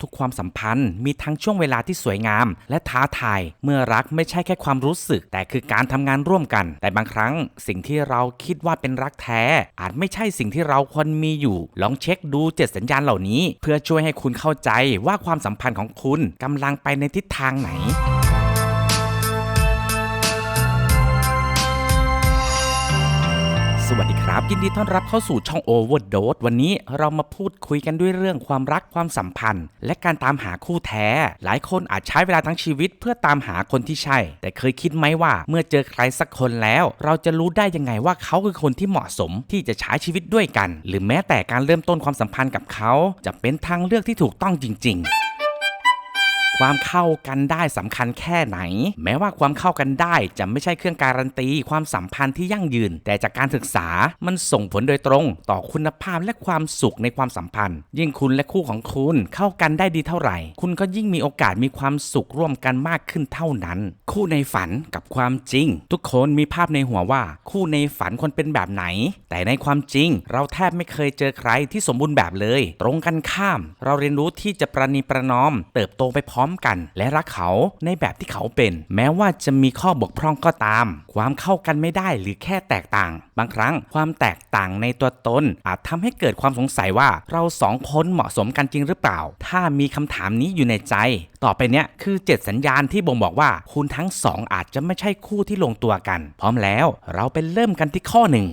ทุกความสัมพันธ์ มีทั้งช่วงเวลาที่สวยงาม และท้าทาย เมื่อรักไม่ใช่แค่ความรู้สึก แต่คือการทำงานร่วมกัน แต่บางครั้งสิ่งที่เราคิดว่าเป็นรักแท้ อาจไม่ใช่สิ่งที่เราควรมีอยู่ ลองเช็คดูเจ็ดสัญญาณเหล่านี้ เพื่อช่วยให้คุณเข้าใจว่าความสัมพันธ์ของคุณกำลังไปในทิศทางไหน ครับยินดีต้อนรับเข้าสู่ช่อง Overdose วันนี้เรามาพูดคุยกันด้วยเรื่องความรักความสัมพันธ์ และการตามหาคู่แท้ หลายคนอาจใช้เวลาทั้งชีวิตเพื่อตามหาคนที่ใช่ แต่เคยคิดไหมว่าเมื่อเจอใครสักคนแล้ว เราจะรู้ได้ยังไงว่าเขาคือคนที่เหมาะสมที่จะใช้ชีวิตด้วยกัน หรือแม้แต่การเริ่มต้นความสัมพันธ์กับเขา จะเป็นทางเลือกที่ถูกต้องจริง ๆ ความเข้ากันได้สำคัญแค่ไหน แม้ว่าความเข้ากันได้จะไม่ใช่เครื่องการันตี ความสัมพันธ์ที่ยั่งยืน แต่จากการศึกษามันส่งผลโดยตรง ต่อคุณภาพและความสุขในความสัมพันธ์ ยิ่งคุณและคู่ของคุณเข้ากันได้ดีเท่าไหร่ คุณก็ยิ่งมีโอกาสมีความสุขร่วมกันมากขึ้นเท่านั้น คู่ในฝันกับความจริง ทุกคนมีภาพในหัวว่า คู่ในฝันควรเป็นแบบไหน แต่ในความจริง เราแทบไม่เคยเจอใครที่สมบูรณ์แบบเลย ตรงกันข้าม เราเรียนรู้ที่จะประนีประนอม เติบโตไปพร้อมกัน และรักเขาในแบบที่เขาเป็น แม้ว่าจะมีข้อบกพร่องก็ตาม ความเข้ากันไม่ได้หรือแค่แตกต่าง บางครั้งความแตกต่างในตัวตน อาจทำให้เกิดความสงสัยว่าเราสองคนเหมาะสมกันจริงหรือเปล่า ถ้ามีคำถามนี้อยู่ในใจ ต่อไปเนี้ยคือ 7 สัญญาณที่บ่งบอกว่าคุณทั้งสองอาจจะไม่ใช่คู่ที่ลงตัวกัน พร้อมแล้วเราไปเริ่มกันที่ข้อหนึ่ง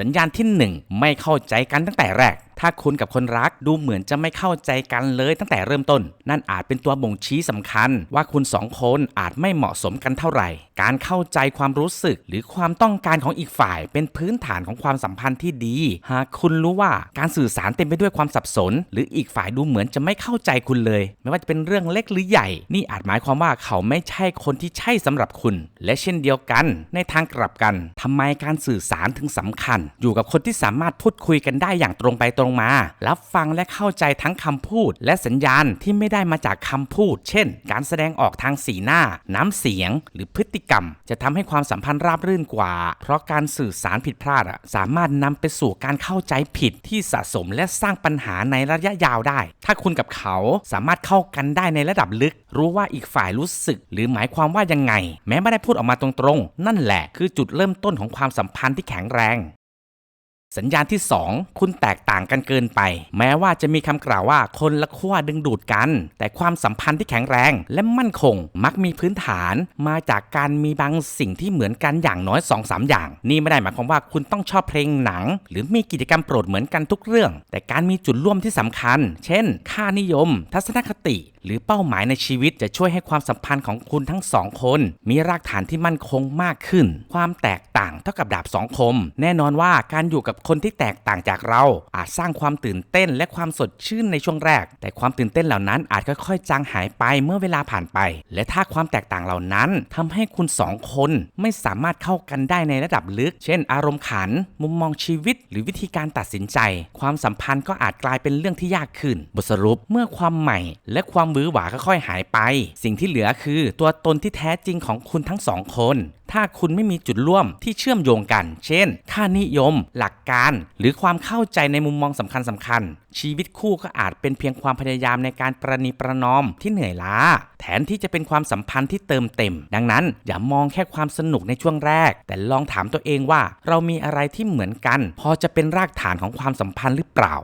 สัญญาณที่ 1 ไม่เข้าใจกันตั้งแต่แรก ถ้าคุณกับคนรักดูเหมือนจะไม่เข้าใจกันเลยตั้งแต่เริ่มต้น นั่นอาจเป็นตัวบ่งชี้สำคัญ ว่าคุณสองคนอาจไม่เหมาะสมกันเท่าไหร่ การเข้าใจความรู้สึกหรือความต้องการของอีกฝ่าย เป็นพื้นฐานของความสัมพันธ์ที่ดี หากคุณรู้ว่าการสื่อสารเต็มไปด้วยความสับสน หรืออีกฝ่ายดูเหมือนจะไม่เข้าใจคุณเลย ไม่ว่าจะเป็นเรื่องเล็กหรือใหญ่ นี่อาจหมายความว่าเขาไม่ใช่คนที่ใช่สำหรับคุณ และเช่นเดียวกันในทางกลับกันทำไมการสื่อสารถึงสำคัญ อยู่กับคนที่สามารถพูดคุยกันได้อย่างตรงไปตรงมา รับฟังและเข้าใจทั้งคำพูด และสัญญาณที่ไม่ได้มาจากคำพูด เช่น การแสดงออกทางสีหน้า น้ำเสียง หรือพฤติกรรม จะทำให้ความสัมพันธ์ราบรื่นกว่า เพราะการสื่อสารผิดพลาดสามารถนำไปสู่การเข้าใจผิดที่สะสมและสร้างปัญหาในระยะยาวได้ ถ้าคุณกับเขาสามารถเข้ากันได้ในระดับลึก รู้ว่าอีกฝ่ายรู้สึก หรือหมายความว่ายังไง แม้ไม่ได้พูดออกมาตรงๆ นั่นแหละคือจุดเริ่มต้นของความสัมพันธ์ที่แข็งแรง สัญญาณที่ 2 คุณแตกต่างกันเกินไป แม้ว่าจะมีคำกล่าวว่าคนละขั้วดึงดูดกัน แต่ความสัมพันธ์ที่แข็งแรงและมั่นคง มักมีพื้นฐานมาจากการมีบางสิ่งที่เหมือนกันอย่างน้อย 2-3 อย่าง นี่ไม่ได้หมายความว่าคุณต้องชอบเพลงหนัง หรือมีกิจกรรมโปรดเหมือนกันทุกเรื่อง แต่การมีจุดร่วมที่สำคัญ เช่น ค่านิยม ทัศนคติ หรือเป้าหมายในชีวิตจะช่วยให้ความสัมพันธ์ของคุณทั้งสองคน มีรากฐานที่มั่นคงมากขึ้น ความแตกต่างเท่ากับดาบสองคม แน่นอนว่าการอยู่กับคนที่แตกต่างจากเรา อาจสร้างความตื่นเต้นและความสดชื่นในช่วงแรก แต่ความตื่นเต้นเหล่านั้นอาจค่อยๆ จางหายไปเมื่อเวลาผ่านไป และถ้าความแตกต่างเหล่านั้นทำให้คุณสองคนไม่สามารถเข้ากันได้ในระดับลึก เช่น อารมณ์ขัน มุมมองชีวิต หรือวิธีการตัดสินใจ ความสัมพันธ์ก็อาจกลายเป็นเรื่องที่ยากขึ้น บทสรุปเมื่อความใหม่ และความมือหวาค่อยๆหายไป สิ่งที่เหลือคือ ตัวตนที่แท้จริงของคุณทั้งสองคน ถ้าคุณไม่มีจุดร่วมที่เชื่อมโยงกัน เช่น ค่านิยม หลักการ หรือความเข้าใจในมุมมองสำคัญสำคัญ ชีวิตคู่ก็อาจเป็นเพียงความพยายามในการประนีประนอมที่เหนื่อยล้า แทนที่จะเป็นความสัมพันธ์ที่เติมเต็ม ดังนั้นอย่ามองแค่ความสนุกในช่วงแรก แต่ลองถามตัวเองว่า เรามีอะไรที่เหมือนกัน พอจะเป็นรากฐานของความสัมพันธ์หรือเปล่า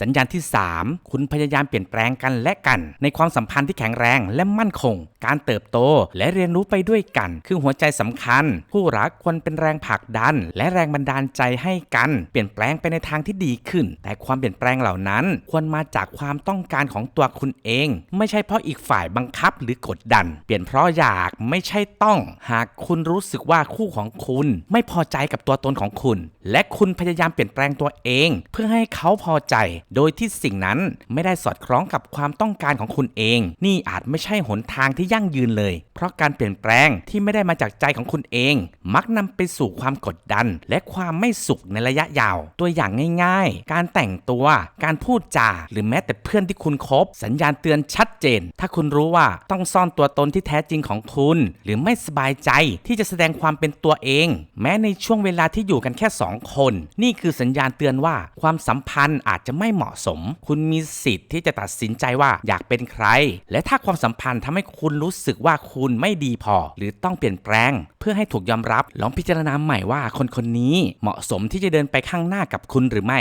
สัญญาณที่ 3 คุณพยายามเปลี่ยนแปลงกันและกัน ในความสัมพันธ์ที่แข็งแรงและมั่นคง การเติบโตและเรียนรู้ไปด้วยกัน คือหัวใจสำคัญ ผู้รักควรเป็นแรงผลักดัน และแรงบันดาลใจให้กัน เปลี่ยนแปลงไปในทางที่ดีขึ้น แต่ความเปลี่ยนแปลงเหล่านั้น ควรมาจากความต้องการของตัวคุณเอง ไม่ใช่เพราะอีกฝ่ายบังคับหรือกดดัน เปลี่ยนเพราะอยากไม่ใช่ต้อง หากคุณรู้สึกว่าคู่ของคุณ ไม่พอใจกับตัวตนของคุณ และคุณพยายามเปลี่ยนแปลงตัวเอง เพื่อให้เขาพอใจโดยที่สิ่งนั้นไม่ได้สอดคล้องกับความต้องการของคุณเอง นี่อาจไม่ใช่หนทางที่ยั่งยืนเลย เพราะการเปลี่ยนแปลงที่ไม่ได้มาจากใจของคุณเอง มักนำไปสู่ความกดดัน และความไม่สุขในระยะยาว ตัวอย่างง่ายๆ การแต่งตัว การพูดจา หรือแม้แต่เพื่อนที่คุณคบ สัญญาณเตือนชัดเจน ถ้าคุณรู้ว่าต้องซ่อนตัวตนที่แท้จริงของคุณ หรือไม่สบายใจที่จะแสดงความเป็นตัวเอง แม้ในช่วงเวลาที่อยู่กันแค่สองคน นี่คือสัญญาณเตือนว่าความสัมพันธ์อาจจะไม่เหมาะสม คุณมีสิทธิ์ที่จะตัดสินใจว่าอยากเป็นใคร และถ้าความสัมพันธ์ทำให้คุณรู้สึกว่าคุณไม่ดีพอ หรือต้องเปลี่ยนแปลง เพื่อให้ถูกยอมรับ ลองพิจารณาใหม่ว่าคนคนนี้เหมาะสมที่จะเดินไปข้างหน้ากับคุณหรือไม่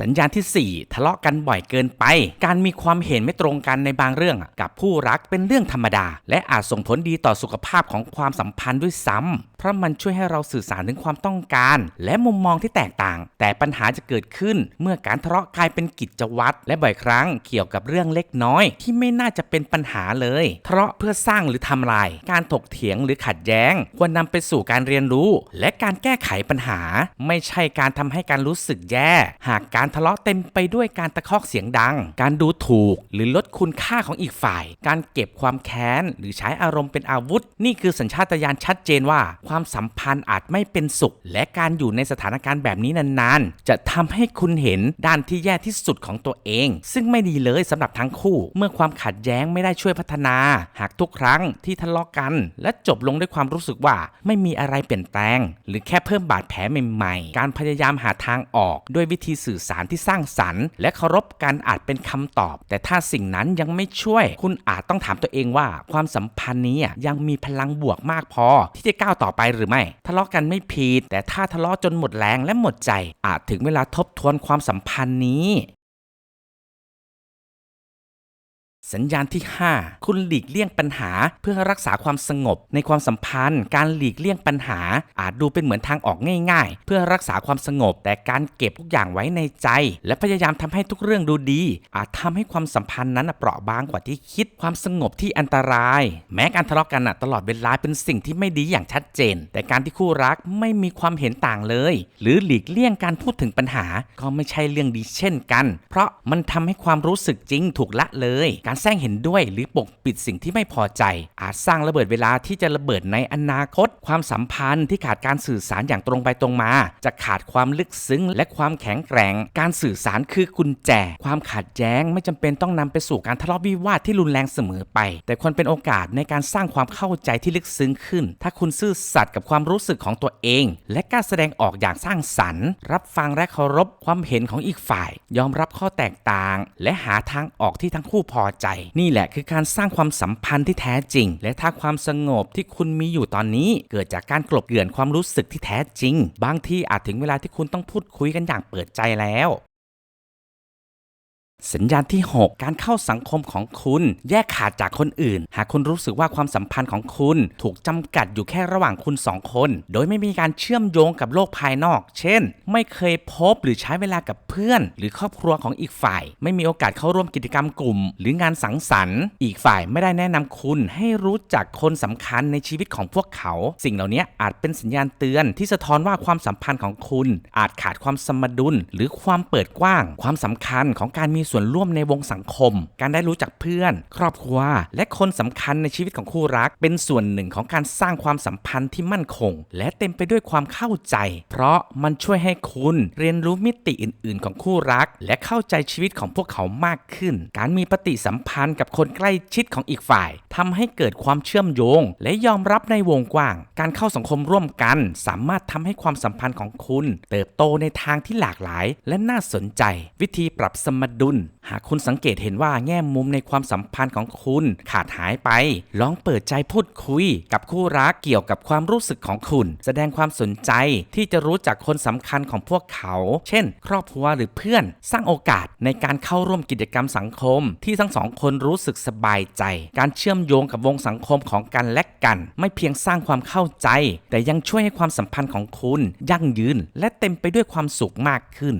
สัญญาณที่ 4 ทะเลาะกันบ่อยเกินไป การมีความเห็นไม่ตรงกันในบางเรื่องกับผู้รักเป็นเรื่องธรรมดา และอาจส่งผลดีต่อสุขภาพของความสัมพันธ์ด้วยซ้ำเพราะมันช่วยให้เราสื่อสารถึงความต้องการ และมุมมองที่แตกต่าง แต่ปัญหาจะเกิดขึ้นเมื่อการทะเลาะกลายเป็นกิจวัตรและบ่อยครั้งเกี่ยวกับเรื่องเล็กน้อย ที่ไม่น่าจะเป็นปัญหาเลยทะเลาะเพื่อสร้างหรือทำลาย การถกเถียงหรือขัดแย้ง ควรนำไปสู่การเรียนรู้ และการแก้ไขปัญหา ไม่ใช่การทำให้การรู้สึกแย่ หากการการทะเลาะเต็มไปด้วยการตะคอกเสียงดัง การดูถูกหรือลดคุณค่าของอีกฝ่าย การเก็บความแค้น หรือใช้อารมณ์เป็นอาวุธ นี่คือสัญชาตญาณชัดเจนว่า ความสัมพันธ์อาจไม่เป็นสุข และการอยู่ในสถานการณ์แบบนี้นานๆ จะทำให้คุณเห็นด้านที่แย่ที่สุดของตัวเอง ซึ่งไม่ดีเลยสำหรับทั้งคู่ เมื่อความขัดแย้งไม่ได้ช่วยพัฒนา หากทุกครั้งที่ทะเลาะกัน และจบลงด้วยความรู้สึกว่าไม่มีอะไรเปลี่ยนแปลง หรือแค่เพิ่มบาดแผลใหม่ๆ การพยายามหาทางออกด้วยวิธีสื่อสารที่สร้างสรรค์ และเคารพกันอาจเป็นคำตอบ แต่ถ้าสิ่งนั้นยังไม่ช่วย คุณอาจต้องถามตัวเองว่า ความสัมพันธ์นี้ยังมีพลังบวกมากพอ ที่จะก้าวต่อไปหรือไม่ ทะเลาะกันไม่ผิดแต่ถ้าทะเลาะจนหมดแรงและหมดใจ อาจถึงเวลาทบทวนความสัมพันธ์นี้ สัญญาณที่ 5 คุณหลีกเลี่ยงปัญหา เพื่อรักษาความสงบ ในความสัมพันธ์ การหลีกเลี่ยงปัญหา อาจดูเป็นเหมือนทางออกง่าย ๆ เพื่อรักษาความสงบ แต่การเก็บทุกอย่างไว้ในใจ และพยายามทำให้ทุกเรื่องดูดี อาจทำให้ความสัมพันธ์นั้นเปราะบางกว่าที่คิด ความสงบที่อันตราย แม้การทะเลาะกันตลอดเวลาเป็นสิ่งที่ไม่ดีอย่างชัดเจน แต่การที่คู่รักไม่มีความเห็นต่างเลย หรือหลีกเลี่ยงการพูดถึงปัญหา ก็ไม่ใช่เรื่องดีเช่นกัน เพราะมันทำให้ความรู้สึกจริงถูกละเลย การแซงเห็นด้วย หรือปกปิดสิ่งที่ไม่พอใจ อาจสร้างระเบิดเวลาที่จะระเบิดในอนาคต ความสัมพันธ์ที่ขาดการสื่อสารอย่างตรงไปตรงมา จะขาดความลึกซึ้ง และความแข็งแกร่ง การสื่อสารคือกุญแจ ความขัดแย้งไม่จำเป็นต้องนำไปสู่การทะเลาะวิวาทที่รุนแรงเสมอไป แต่ควรเป็นโอกาสในการสร้างความเข้าใจที่ลึกซึ้งขึ้น ถ้าคุณซื่อสัตย์กับความรู้สึกของตัวเอง และกล้าแสดงออกอย่างสร้างสรรค์ รับฟังและเคารพความเห็นของอีกฝ่าย ยอมรับข้อแตกต่าง และหาทางออกที่ทั้งคู่พอใจนี่แหละคือการสร้างความสัมพันธ์ที่แท้จริง และถ้าความสงบที่คุณมีอยู่ตอนนี้ เกิดจากการกลบเกลื่อนความรู้สึกที่แท้จริง บางที่อาจถึงเวลาที่คุณต้องพูดคุยกันอย่างเปิดใจแล้ว สัญญาณที่ 6 การเข้าสังคมของคุณ แยกขาดจากคนอื่น หากคุณรู้สึกว่าความสัมพันธ์ของคุณถูกจำกัดอยู่แค่ระหว่างคุณสองคน โดยไม่มีการเชื่อมโยงกับโลกภายนอก เช่น ไม่เคยพบหรือใช้เวลากับเพื่อน หรือครอบครัวของอีกฝ่าย ไม่มีโอกาสเข้าร่วมกิจกรรมกลุ่ม หรืองานสังสรรค์ อีกฝ่ายไม่ได้แนะนำคุณให้รู้จักคนสำคัญในชีวิตของพวกเขา สิ่งเหล่านี้อาจเป็นสัญญาณเตือนที่สะท้อนว่าความสัมพันธ์ของคุณ อาจขาดความสมดุล หรือความเปิดกว้าง ความสำคัญของการมีส่วนร่วมในวงสังคม การได้รู้จักเพื่อน ครอบครัว และคนสำคัญในชีวิตของคู่รัก เป็นส่วนหนึ่งของการสร้างความสัมพันธ์ที่มั่นคง และเต็มไปด้วยความเข้าใจ เพราะมันช่วยให้คุณเรียนรู้มิติอื่น ๆ ของคู่รัก และเข้าใจชีวิตของพวกเขามากขึ้น การมีปฏิสัมพันธ์กับคนใกล้ชิดของอีกฝ่ายทำให้เกิดความเชื่อมโยง และยอมรับในวงกว้าง การเข้าสังคมร่วมกัน สามารถทำให้ความสัมพันธ์ของคุณ เติบโตในทางที่หลากหลาย และน่าสนใจ วิธีปรับสมดุลหากคุณสังเกตเห็นว่าแง่มุมในความสัมพันธ์ของคุณขาดหายไป ลองเปิดใจพูดคุย กับคู่รักเกี่ยวกับความรู้สึกของคุณ แสดงความสนใจที่จะรู้จักคนสำคัญของพวกเขา เช่น ครอบครัวหรือเพื่อน สร้างโอกาสในการเข้าร่วมกิจกรรมสังคม ที่ทั้งสองคนรู้สึกสบายใจ การเชื่อมโยงกับวงสังคมของกันและกัน ไม่เพียงสร้างความเข้าใจ แต่ยังช่วยให้ความสัมพันธ์ของคุณ ยั่งยืน และเต็มไปด้วยความสุขมากขึ้น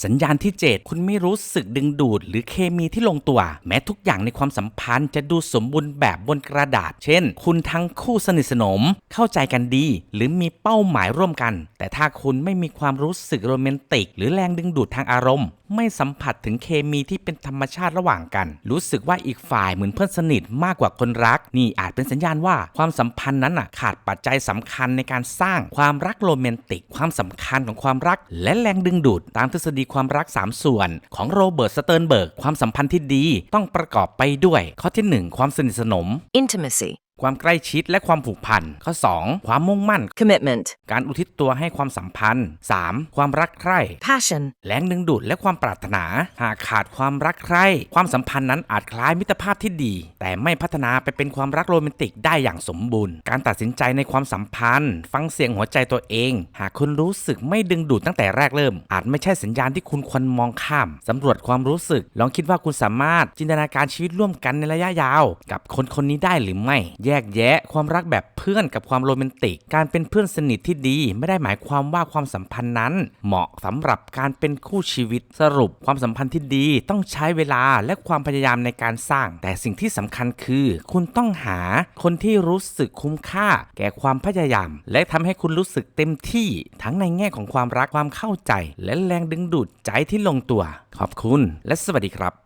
สัญญาณที่ 7 คุณไม่รู้สึกดึงดูด หรือเคมีที่ลงตัว แม้ทุกอย่างในความสัมพันธ์จะดูสมบูรณ์แบบบนกระดาษ เช่น คุณทั้งคู่สนิทสนม เข้าใจกันดี หรือมีเป้าหมายร่วมกัน แต่ถ้าคุณไม่มีความรู้สึกโรแมนติก หรือแรงดึงดูดทางอารมณ์ ไม่สัมผัสถึงเคมีที่เป็นธรรมชาติระหว่างกัน รู้สึกว่าอีกฝ่ายเหมือนเพื่อนสนิทมากกว่าคนรัก นี่อาจเป็นสัญญาณว่าความสัมพันธ์นั้นขาดปัจจัยสำคัญในการสร้างความรักโรแมนติก ความสำคัญของความรัก และแรงดึงดูดตามทฤษฎีความรัก 3 ส่วน ของโรเบิร์ตสเติร์นเบิร์กความสัมพันธ์ที่ดีต้องประกอบไปด้วย ข้อที่ 1 ความสนิทสนม intimacy, ความใกล้ชิดและความผูกพัน ข้อ 2 ความมุ่งมั่น commitment, การอุทิศตัวให้ความสัมพันธ์ 3. ความรักใคร่ passion, แรงดึงดูดและความปรารถนา หากขาดความรักใคร่ ความสัมพันธ์นั้นอาจคล้ายมิตรภาพที่ดี แต่ไม่พัฒนาไปเป็นความรักโรแมนติกได้อย่างสมบูรณ์ การตัดสินใจในความสัมพันธ์ ฟังเสียงหัวใจตัวเอง หากคุณรู้สึกไม่ดึงดูดตั้งแต่แรกเริ่ม อาจไม่ใช่สัญญาณที่คุณควรมองข้ามสำรวจความรู้สึก ลองคิดว่าคุณสามารถจินตนาการชีวิตร่วมกันในระยะยาว กับคนคนนี้ได้หรือไม่แยกแยะความรักแบบเพื่อนกับความโรแมนติก การเป็นเพื่อนสนิทที่ดี ไม่ได้หมายความว่าความสัมพันธ์นั้น เหมาะสำหรับการเป็นคู่ชีวิตสรุปความสัมพันธ์ที่ดีต้องใช้เวลาและความพยายามในการสร้าง แต่สิ่งที่สำคัญคือ คุณต้องหาคนที่รู้สึกคุ้มค่า แก่ความพยายาม และทำให้คุณรู้สึกเต็มที่ทั้งในแง่ของความรักความเข้าใจ และแรงดึงดูดใจที่ลงตัว ขอบคุณ และสวัสดีครับ